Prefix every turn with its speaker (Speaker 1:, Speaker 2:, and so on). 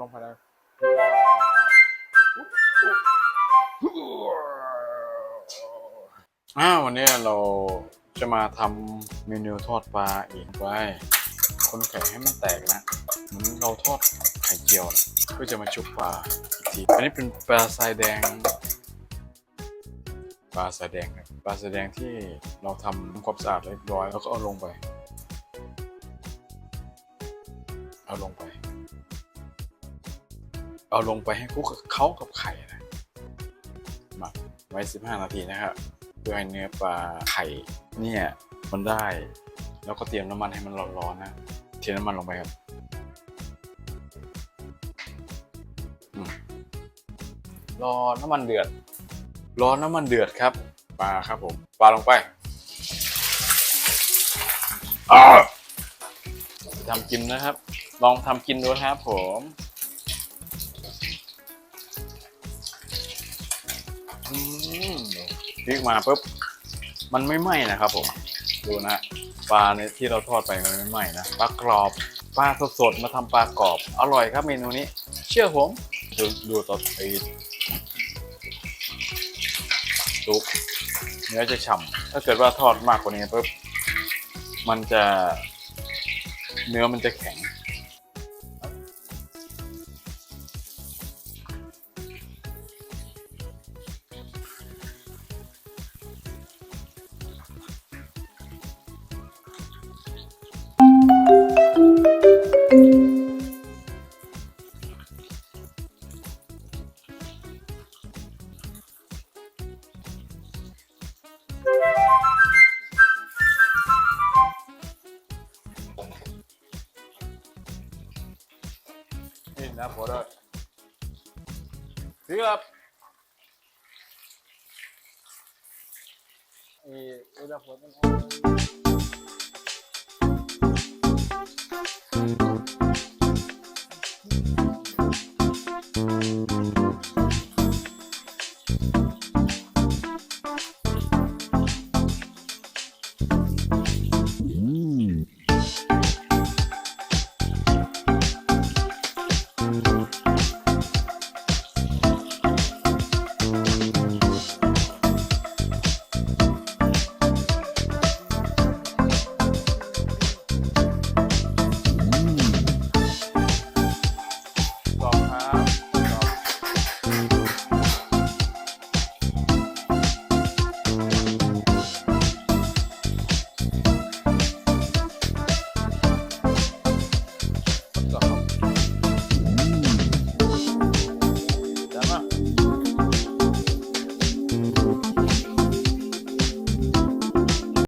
Speaker 1: ลงไปแล้วอ้าววันนี้เราจะมาทำเมนูทอดปลาอีกไว้คนไข่ให้มันแตกนะเหมือนเราทอดไข่เจียวนะเพื่อจะมาชุบปลาอีกทีอันนี้เป็นปลาทรายแดง ปลาสายแดงครับปลาสายแดงที่เราทำความสะอาดเรียบร้อยแล้วก็เอาลงไป เอาลงไป เอาลงไปให้คลุกกับเข้ากับไข่นะหมักไว้ 15 นาทีนะครับเพื่อให้เนื้อปลาไข่เนี่ยมันได้ แล้วก็เตรียมน้ำมันให้มันร้อนๆนะเทน้ำมันลงไปครับรอน้ำมันเดือดรอน้ำมันเดือดครับปลาครับผมปลาลงไปทำกินนะครับ ลองทำกินดูนะครับผม พลิกมาปุ๊บมันไม่ไหม้นะครับผม ดูนะปลาในที่เราทอดไปมันไม่ไหม้นะปลากรอบปลาสดๆมาทำปลากรอบ อร่อยครับเมนูนี้ เชื่อผมดูดูต่อไอ้ซุปเนื้อจะฉ่ำถ้าเกิดว่าทอดมากกว่านี้ปุ๊บมันจะ เนื้อมันจะแข็ง นี่นะ